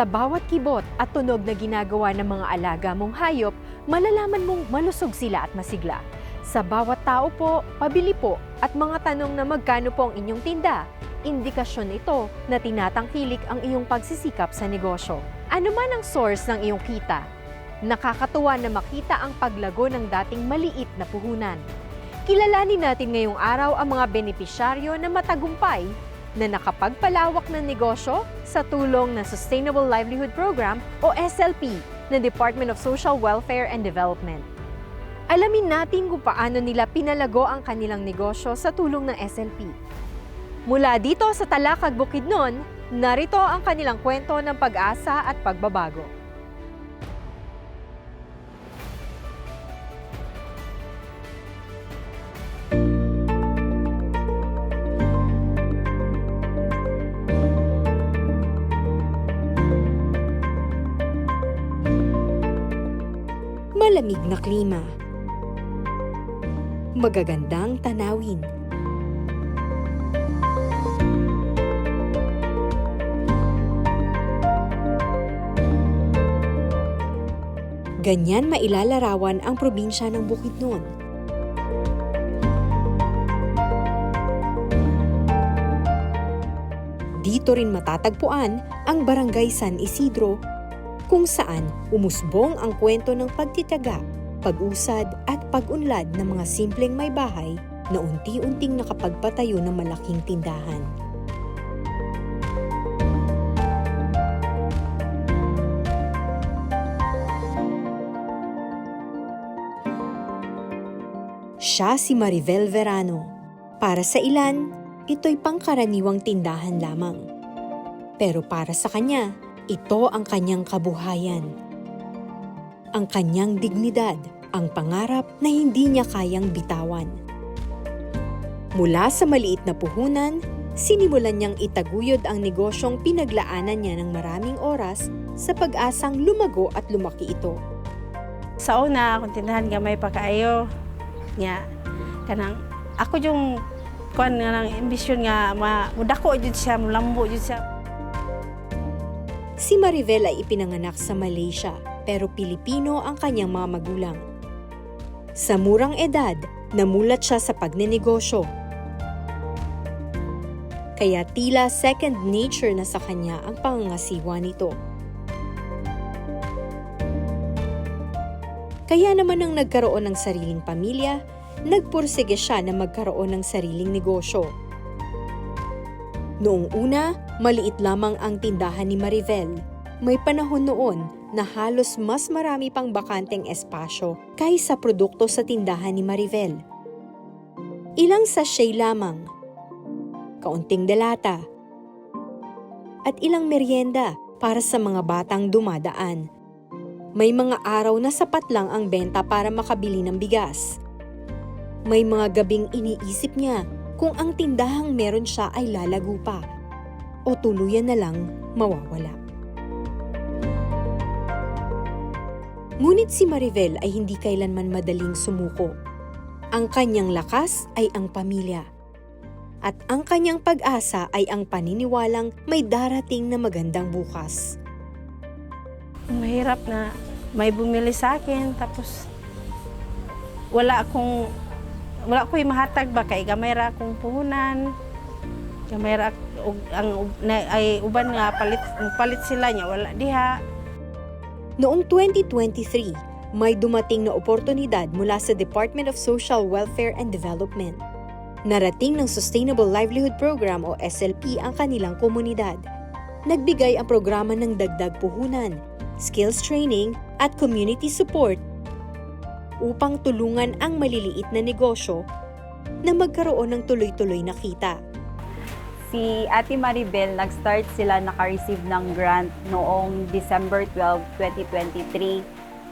Sa bawat kibot at tunog na ginagawa ng mga alaga mong hayop, malalaman mong malusog sila at masigla. Sa bawat tao po, pabili po at mga tanong na magkano po ang inyong tinda. Indikasyon ito na tinatangkilik ang iyong pagsisikap sa negosyo. Ano man ang source ng iyong kita, nakakatuwa na makita ang paglago ng dating maliit na puhunan. Kilalanin natin ngayong araw ang mga benepisyaryo na matagumpay na nakapagpalawak ng negosyo sa tulong ng Sustainable Livelihood Program o SLP ng Department of Social Welfare and Development. Alamin natin kung paano nila pinalago ang kanilang negosyo sa tulong ng SLP. Mula dito sa Talakag Bukidnon, narito ang kanilang kwento ng pag-asa at pagbabago. Malamig na klima. Magagandang tanawin. Ganyan mailalarawan ang probinsya ng Bukidnon. Dito rin matatagpuan ang Barangay San Isidro kung saan umusbong ang kwento ng pagtityaga, pag-usad at pag-unlad ng mga simpleng may bahay na unti-unting nakapagpatayo ng malaking tindahan. Siya si Maribel Verano. Para sa ilan, ito'y pangkaraniwang tindahan lamang. Pero para sa kanya, ito ang kanyang kabuhayan. Ang kanyang dignidad, ang pangarap na hindi niya kayang bitawan. Mula sa maliit na puhunan, sinimulan niyang itaguyod ang negosyong pinaglaanan niya ng maraming oras sa pag-asang lumago at lumaki ito. Sa una, kung tindahan gamay pa kaayo, nga, kanang, ako yung, kuan nga ng ambisyon nga, ma, mudako jud siya, mulambo jud siya. Si Maribel ay ipinanganak sa Malaysia pero Pilipino ang kanyang mga magulang. Sa murang edad, namulat siya sa pagnenegosyo. Kaya tila second nature na sa kanya ang pangangasiwa nito. Kaya naman nang nagkaroon ng sariling pamilya, nagpursige siya na magkaroon ng sariling negosyo. Noong una, maliit lamang ang tindahan ni Maribel. May panahon noon na halos mas marami pang bakanteng espasyo kaysa produkto sa tindahan ni Maribel. Ilang sachet lamang, kaunting delata, at ilang merienda para sa mga batang dumadaan. May mga araw na sapat lang ang benta para makabili ng bigas. May mga gabing iniisip niya kung ang tindahang meron siya ay lalago pa o tuluyan na lang mawawala. Ngunit si Maribel ay hindi kailanman madaling sumuko. Ang kanyang lakas ay ang pamilya. At ang kanyang pag-asa ay ang paniniwalang may darating na magandang bukas. Mahirap na may bumili sa akin, tapos wala akong, wala ko'y mahatag ba, kay gamay ra akong puhunan, gamay ra, ang, na, ay uban nga, palit, palit sila niya, wala diha. Noong 2023, may dumating na oportunidad mula sa Department of Social Welfare and Development. Narating ng Sustainable Livelihood Program o SLP ang kanilang komunidad. Nagbigay ang programa ng dagdag puhunan, skills training at community support upang tulungan ang maliliit na negosyo na magkaroon ng tuloy-tuloy na kita. Si Ate Maribel, nag-start sila naka-receive ng grant noong December 12, 2023.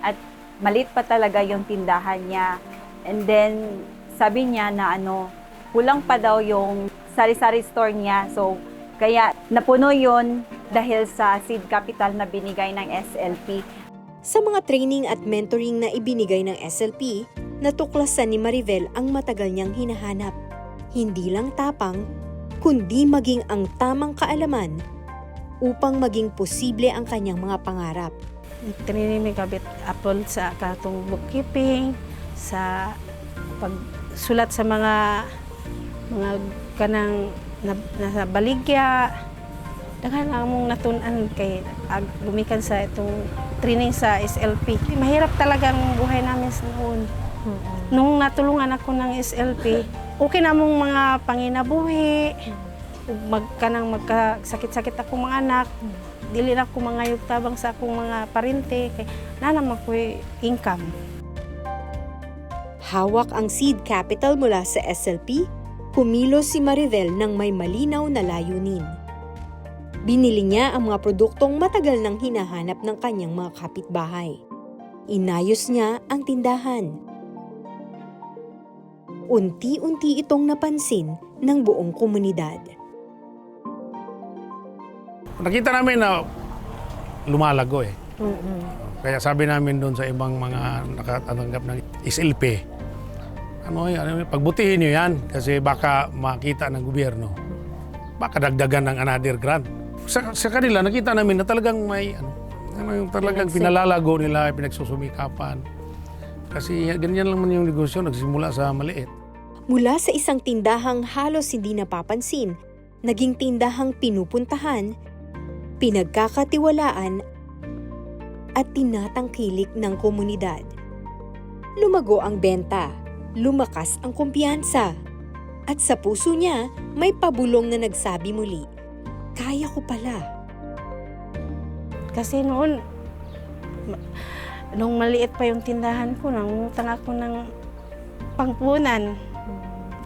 At malit pa talaga yung tindahan niya. And then, sabi niya na ano, kulang pa daw yung sari-sari store niya. So, kaya napuno yun dahil sa seed capital na binigay ng SLP. Sa mga training at mentoring na ibinigay ng SLP, natuklasan ni Maribel ang matagal niyang hinahanap. Hindi lang tapang, kundi maging ang tamang kaalaman upang maging posible ang kanyang mga pangarap. Training may kabit apple sa katong bookkeeping, sa pagsulat sa mga mga kanang na, nasa baligya. Daghan ang mong natunan kay gumikan sa itong training sa SLP. Mahirap talaga ang buhay namin sa noon. Nung natulungan ako ng SLP, okay na mong mga panginabuhi, magkanang magkasakit-sakit akong mga anak, dili na ko mga tabang sa akong mga parente kay na naman ko income. Hawak ang seed capital mula sa SLP, kumilos si Maribel ng may malinaw na layunin. Binili niya ang mga produktong matagal nang hinahanap ng kanyang mga kapitbahay. Inayos niya ang tindahan. Unti-unti itong napansin ng buong komunidad. Nakita namin na lumalago eh. Kaya sabi namin doon sa ibang mga nakatanggap ng SLP, ano ano, pagbutihin nyo yan kasi baka makita ng gobyerno. Baka dagdagan ng another grant. Sa, sa kanila, nakita namin na talagang may, ano, talagang pinalalago nila, pinagsusumikapan. Kasi ganyan lang man yung negosyo, nagsimula sa maliit. Mula sa isang tindahang halos hindi napapansin, naging tindahang pinupuntahan, pinagkakatiwalaan, at tinatangkilik ng komunidad. Lumago ang benta, lumakas ang kumpiyansa, at sa puso niya may pabulong na nagsabi muli, Kaya ko pala. Kasi noon nung maliit pa yung tindahan ko, nangutang ako ng pangpunan.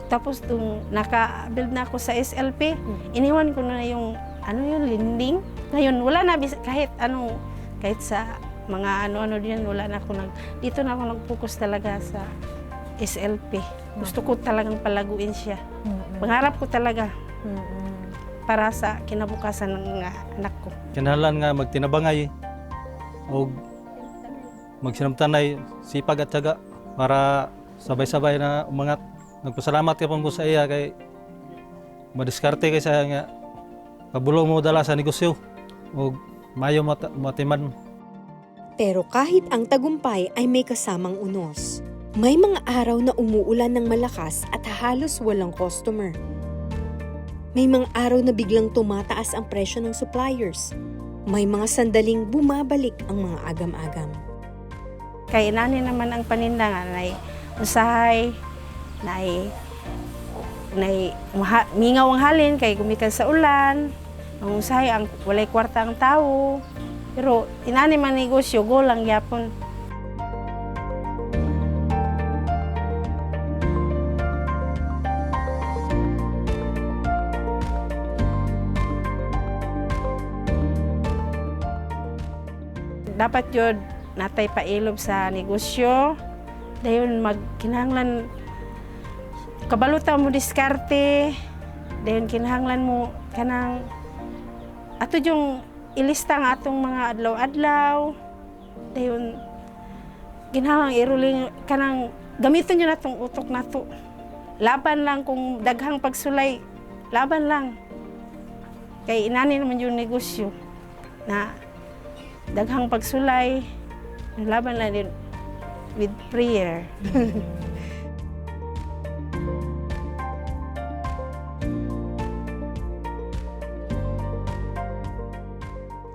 Tapos nung naka-build na ako sa SLP, iniwan ko na yung ano yung lending. Ngayon wala na kahit ano kahit sa mga ano-ano din wala na ako nag dito na ako nag-focus talaga sa SLP. Gusto ko talagang palaguin siya. Pangarap ko talaga para sa kinabukasan ng anak ko. kinahanglan nga magtinabangay o magsinamtanay sipag at tiyaga para sabay-sabay na umangat. Nagpasalamat ka po sa iya kay madiskarte kay sa nga pabulong mo dala sa negosyo o mayo mat matiman Pero kahit ang tagumpay ay may kasamang unos. May mga araw na umuulan ng malakas at halos walang customer. May mga araw na biglang tumataas ang presyo ng suppliers. May mga sandaling bumabalik ang mga agam-agam. Kay inani naman ang paninda nga nay usahay, nay maha, mingaw ang halin kay gumikan sa ulan. Ang usahay ang walay kwarta ang tao. Pero inani man negosyo go lang yapon. Dapat yun natay pailob sa negosyo. Dayon magkinahanglan kabalutan mo diskarte. Dayon kinahanglan mo kanang ato yung ilista nga atong mga adlaw-adlaw. Dayon kinahanglan iruling kanang gamiton nyo natong utok nato laban lang kung daghang pagsulay laban lang. Kay inani naman yung negosyo na daghang pagsulay, laban lang din with prayer.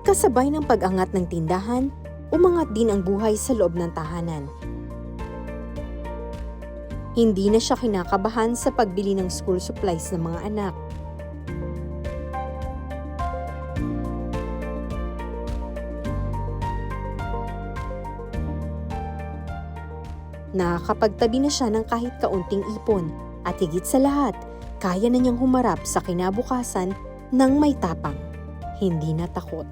Kasabay ng pag-angat ng tindahan, umangat din ang buhay sa loob ng tahanan. Hindi na siya kinakabahan sa pagbili ng school supplies ng mga anak. Nakakapagtabi na siya ng kahit kaunting ipon at higit sa lahat, kaya na niyang humarap sa kinabukasan ng may tapang, hindi na takot.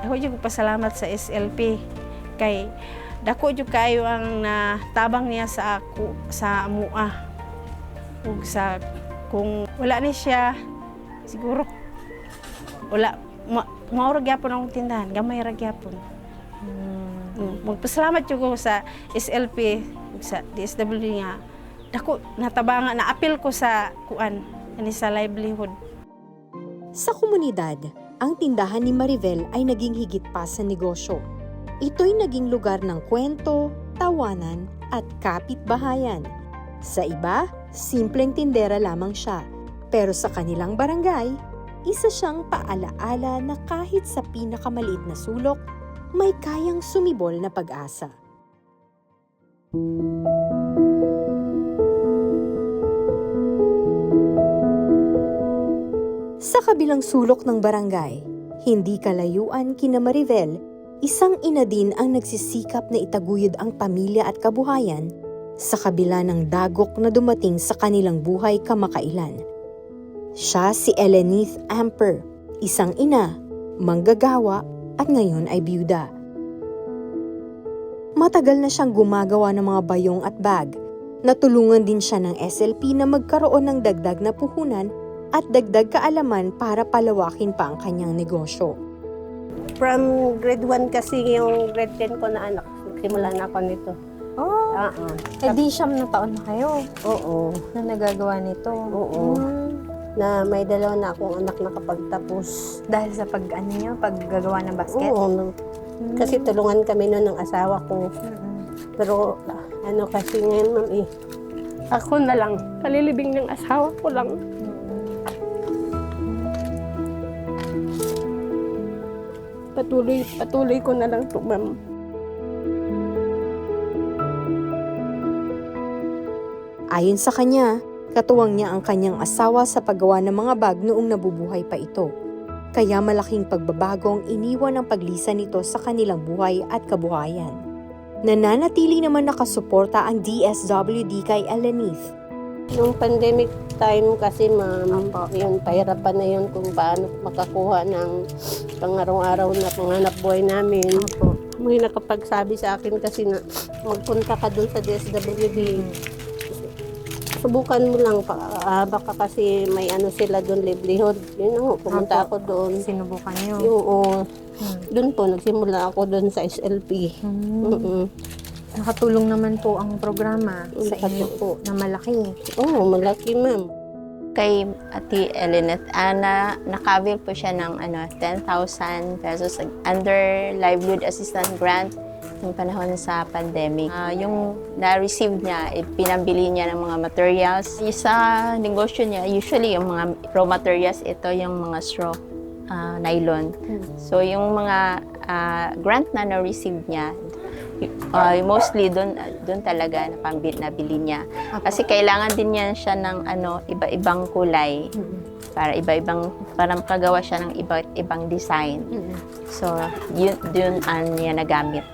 Ako yung pasalamat sa SLP kay dako jud kayo ang natabang niya sa ako sa amua. Ug sa kung wala ni siya siguro wala ma, maura gyapon ang tindahan, gamay ra gyapon. Mm, Magpasalamat jud ko sa SLP sa DSWD nga dako natabangan na apil ko sa kuan ani sa livelihood. Sa komunidad, ang tindahan ni Maribel ay naging higit pa sa negosyo. Ito'y naging lugar ng kwento, tawanan at kapitbahayan. Sa iba, simpleng tindera lamang siya. Pero sa kanilang barangay, isa siyang paalaala na kahit sa pinakamaliit na sulok, may kayang sumibol na pag-asa. Sa kabilang sulok ng barangay, hindi kalayuan kina Maribel, isang ina din ang nagsisikap na itaguyod ang pamilya at kabuhayan sa kabila ng dagok na dumating sa kanilang buhay kamakailan. Siya si Elenith Amper, isang ina, manggagawa at ngayon ay byuda. Matagal na siyang gumagawa ng mga bayong at bag. Natulungan din siya ng SLP na magkaroon ng dagdag na puhunan at dagdag kaalaman para palawakin pa ang kanyang negosyo. From grade 1 kasi yung grade 10 ko na anak. Simula na ako nito. Oh, Oo. eh di siyam na taon na kayo Oo. na nagagawa nito. Oo. Hmm, Na may dalawa na akong anak nakapagtapos. dahil sa pag ano niyo, paggagawa ng basket. Oo. no. Hmm. Kasi tulungan kami noon ng asawa ko. Mm-mm. Pero ano kasi ngayon ma'am eh. Ako na lang. Kalilibing ng asawa ko lang. Patuloy, patuloy ko na lang to ma'am. Ayon sa kanya, katuwang niya ang kanyang asawa sa paggawa ng mga bag noong nabubuhay pa ito. Kaya malaking pagbabago ang iniwan ng paglisan nito sa kanilang buhay at kabuhayan. Nananatili naman nakasuporta ang DSWD kay Elenith. Nung pandemic time kasi ma'am, yun, pahirapan na yun kung paano makakuha ng pangaraw-araw na panganap buhay namin. May nakapagsabi sa akin kasi na magpunta ka dun sa DSWD. Subukan mo lang, pa, ah, baka kasi may ano sila doon, livelihood. Yun ang pumunta ako doon. Sinubukan niyo. Yung, oo, Hmm. doon po, nagsimula ako doon sa SLP. Hmm. Mm-mm. Nakatulong naman po ang programa sa inyo Nakatulong. po na malaki. Oo, malaki ma'am. kay Ate Elinette Ana, nakabil po siya ng ano, 10,000 pesos under livelihood assistance grant ng panahon sa pandemic. Ah, yung na-receive niya, eh, pinambili niya ng mga materials. Sa negosyo niya, usually yung mga raw materials, ito yung mga straw, ah, nylon. So yung mga ah, grant na na-receive niya, ah, mostly doon doon talaga napambil nabili niya. Kasi kailangan din niya siya ng ano iba-ibang kulay para iba-ibang para makagawa siya ng iba ibang design. So, yun yun ang niya nagamit.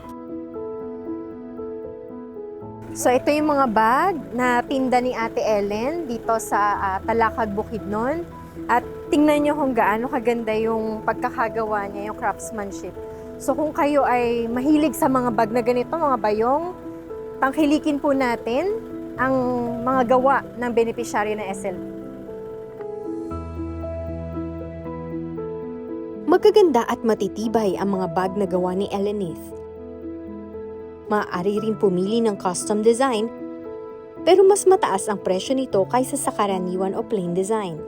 So ito yung mga bag na tinda ni Ate Ellen dito sa ah, Talakag Bukidnon. At tingnan nyo kung gaano kaganda yung pagkakagawa niya, yung craftsmanship. So kung kayo ay mahilig sa mga bag na ganito, mga bayong, tangkilikin po natin ang mga gawa ng beneficiary ng SLP. Magaganda at matitibay ang mga bag na gawa ni Elenith. Maaari rin pumili ng custom design, pero mas mataas ang presyo nito kaysa sa karaniwan o plain design.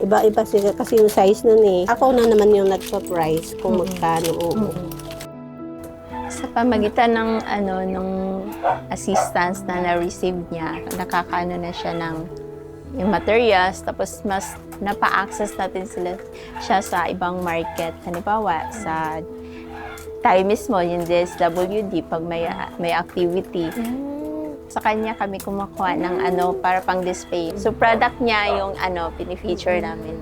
Iba-iba sila kasi yung size nun eh. Ako na naman yung nagpa-price kung Mm. magkano. Oo. Sa pamagitan ng ano nung assistance na na-receive niya, nakakaano na siya ng yung materials tapos mas napa-access natin sila siya sa ibang market. Halimbawa, sa tayo mismo, yung DSWD, pag may, may activity, sa kanya kami kumukuha ng ano para pang display. So product niya yung ano pinifeature namin.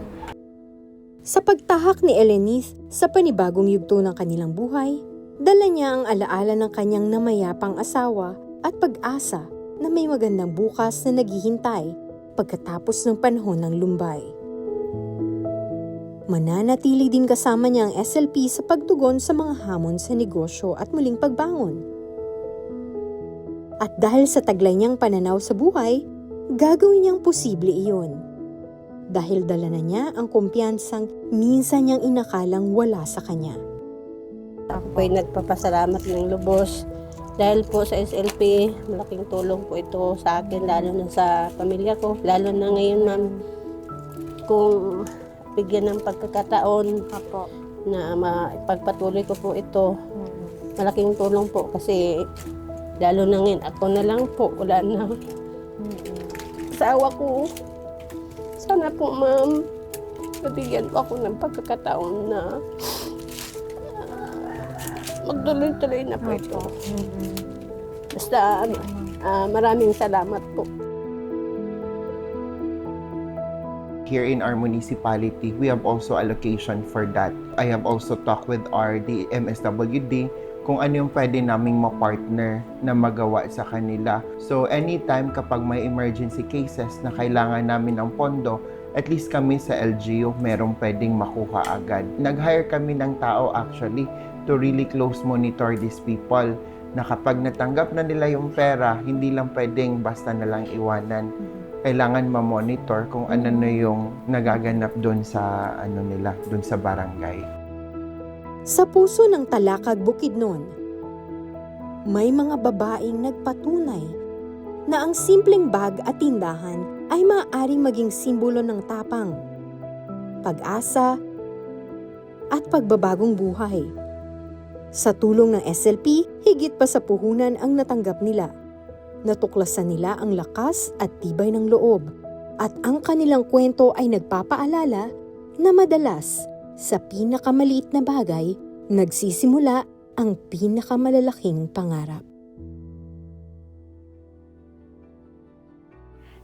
Sa pagtahak ni Elenith sa panibagong yugto ng kanilang buhay, dala niya ang alaala ng kanyang namayapang asawa at pag-asa na may magandang bukas na naghihintay pagkatapos ng panahon ng lumbay. Mananatili din kasama niya ang SLP sa pagtugon sa mga hamon sa negosyo at muling pagbangon. At dahil sa taglay niyang pananaw sa buhay, gagawin niyang posible iyon dahil dala na niya ang kumpiyansang minsan niyang inakalang wala sa kanya. Ako po'y nagpapasalamat ng lubos Dahil po sa SLP, malaking tulong po ito sa akin, lalo na sa pamilya ko. Lalo na ngayon, ma'am, kung bigyan ng pagkakataon Apo. na maipagpatuloy ko po ito, malaking tulong po kasi lalo na ngayon, ako na lang po, wala na. Asawa ko, sana po ma'am, mabigyan po ako ng pagkakataon na magtuloy-tuloy na po ito. Basta ah, maraming salamat po. here in our municipality, we have also allocation for that. I have also talked with our MSWD kung ano yung pwede naming ma-partner na magawa sa kanila. So anytime kapag may emergency cases na kailangan namin ng pondo, at least kami sa LGU merong pwedeng makuha agad. Nag-hire kami ng tao actually to really close monitor these people na kapag natanggap na nila yung pera, hindi lang pwedeng basta na lang iwanan kailangan ma-monitor kung ano na yung nagaganap doon sa ano nila, doon sa barangay. Sa puso ng Talakag Bukidnon, may mga babaeng nagpatunay na ang simpleng bag at tindahan ay maaaring maging simbolo ng tapang, pag-asa, at pagbabagong buhay. Sa tulong ng SLP, higit pa sa puhunan ang natanggap nila. Natuklasan nila ang lakas at tibay ng loob at ang kanilang kwento ay nagpapaalala na madalas sa pinakamaliit na bagay, nagsisimula ang pinakamalalaking pangarap.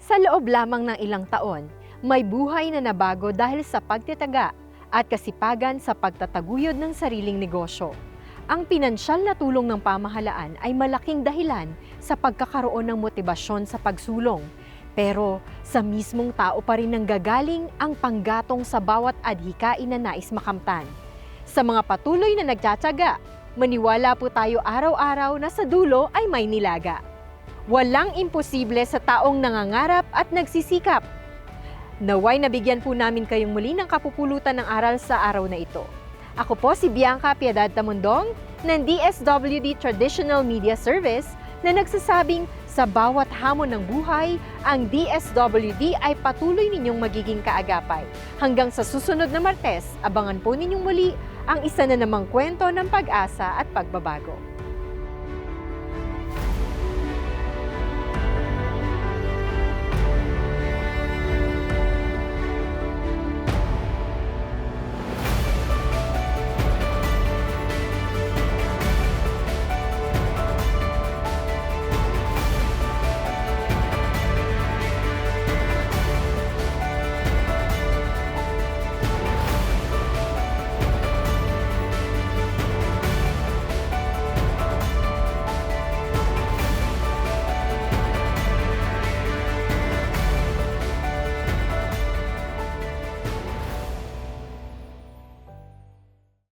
Sa loob lamang ng ilang taon, may buhay na nabago dahil sa pagtitaga at kasipagan sa pagtataguyod ng sariling negosyo. Ang pinansyal na tulong ng pamahalaan ay malaking dahilan sa pagkakaroon ng motibasyon sa pagsulong. Pero sa mismong tao pa rin nanggagaling ang panggatong sa bawat adhikain na nais makamtan. Sa mga patuloy na nagtsatsaga, maniwala po tayo araw-araw na sa dulo ay may nilaga. Walang imposible sa taong nangangarap at nagsisikap. Naway nabigyan po namin kayong muli ng kapupulutan ng aral sa araw na ito. Ako po si Bianca Piedad Tamundong ng DSWD Traditional Media Service na nagsasabing sa bawat hamon ng buhay, ang DSWD ay patuloy ninyong magiging kaagapay. Hanggang sa susunod na Martes, abangan po ninyong muli ang isa na namang kwento ng pag-asa at pagbabago.